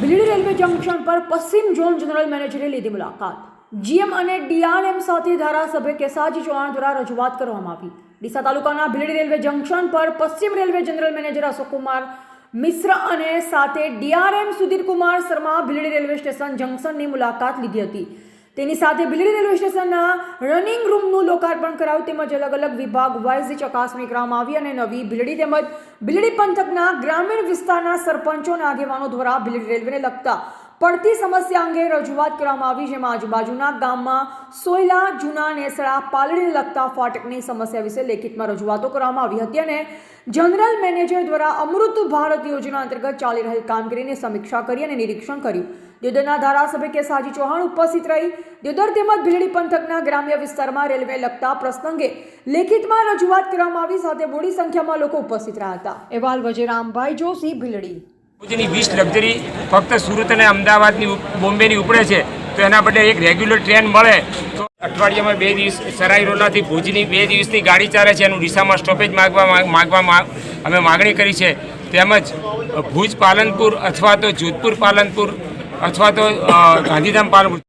Bhildi railway junction પર પશ્ચિમ zone general મેનેજરે લીધી મુલાકાત. જીએમ અને ડીઆરએમ સાથે ધારાસભ્ય કેસાજી ચૌહાણ દ્વારા રજૂઆત કરવામાં આવી. ડીસા તાલુકાના ભીલડી રેલવે જંકશન પર પશ્ચિમ railway general manager Ashokkumar Mishra અને સાથે DRM Sudhir Kumar Sharma Bhildi railway station જંકશનની મુલાકાત લીધી હતી. તેની સાથે બિલડી રેલવે સ્ટેશનના રનિંગ રૂમનું લોકાર્પણ કરાવ્યું તેમજ અલગ અલગ વિભાગ વાઇઝ ચકાસણી કરવામાં આવી અને નવી બિલડી તેમજ બિલડી પંથકના ગ્રામીણ વિસ્તારના સરપંચો અને આગેવાનો દ્વારા બિલડી રેલવેને લગતા પડતી સમસ્યા અંગે રજૂઆત કરવામાં આવી, જેમાં આજુબાજુના ગામમાં સોયલા, જૂના નેસડા પાલડીને લગતા ફાટકની સમસ્યા વિશે લેખિતમાં રજૂઆતો કરવામાં આવી હતી અને જનરલ મેનેજર દ્વારા અમૃત ભારત યોજના અંતર્ગત ચાલી રહેલ કામગીરીની સમીક્ષા કરી અને નિરીક્ષણ કર્યું. દ્યોદરના ધારાસભ્ય કે સાજી ચૌહાણ ઉપસ્થિત રહી દ્યોદર તેમજ ભીલડી પંથકના ગ્રામ્ય વિસ્તારમાં રેલવે લગતા પ્રસંગે લેખિતમાં રજૂઆત કરવામાં આવી, સાથે મોડી સંખ્યામાં લોકો ઉપસ્થિત રહ્યા હતા. અહેવાલ વજેરામભાઈ જોશી, ભીલડી. ભુજની વીસ લક્ઝરી ફક્ત સુરત અને અમદાવાદની બોમ્બેની ઉપડે છે, તો એના બદલે એક રેગ્યુલર ટ્રેન મળે. તો અઠવાડિયામાં બે દિવસ સરાઈ રોલાથી ભુજની બે દિવસની ગાડી ચાલે છે, એનું ડીસામાં સ્ટોપેજ માગવા માગવા અમે માગણી કરી છે. તેમજ ભુજ પાલનપુર અથવા તો જોધપુર પાલનપુર અથવા તો ગાંધીધામ પાલનપુર